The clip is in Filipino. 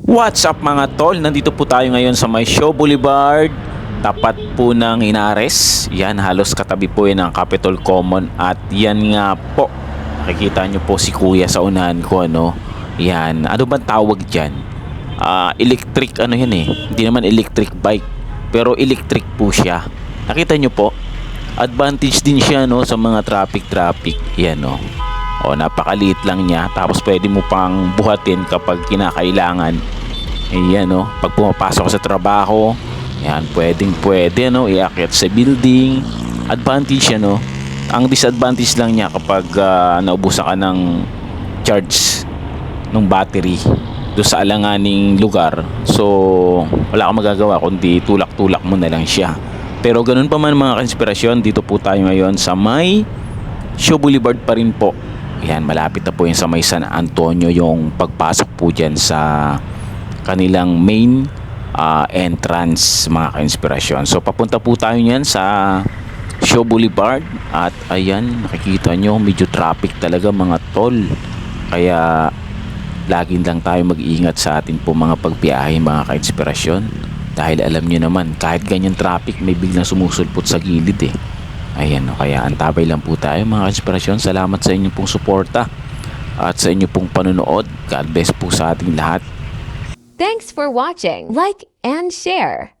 What's up mga tol? Nandito po tayo ngayon sa May Show Boulevard. Tapat po ng Inares. Yan, halos katabi po yan ng Capitol Common. At yan nga po. Nakikita nyo po si kuya sa unahan ko. Ano? Yan. Ano bang tawag dyan? Ah, electric ano yan eh. Hindi naman electric bike. Pero electric po siya. Nakita nyo po? Advantage din siya no sa mga traffic-traffic. Yan no. O napakaliit lang niya tapos pwede mo pang buhatin kapag kinakailangan. Ayan no, pag pumapasok sa trabaho, yan pwedeng pwede no, iakyat sa building. Advantage yan no. Ang disadvantage lang niya kapag ah, naubusan ka ng charge ng battery do sa alanganing lugar. So, wala kang magagawa kundi tulak-tulak mo na lang siya. Pero ganun pa man mga konspirasyon, dito po tayo ngayon sa may Show Boulevard pa rin po. Yan, malapit na po yung sa may San Antonio yung pagpasok po dyan sa kanilang main ah, entrance mga ka-inspirasyon. So papunta po tayo niyan sa Show Boulevard at ayan, nakikita nyo medyo traffic talaga mga tol. Kaya laging lang tayo mag-iingat sa atin po mga pagbiyahe mga ka-inspirasyon. Dahil alam nyo naman, kahit ganyan traffic, may biglang sumusulpot sa gilid eh. Ayan, no, kaya antabay lang po tayo mga inspirasyon. Salamat sa inyong pong suporta at sa inyong pong panonood. God bless po sa ating lahat. Thanks for watching. Like and share.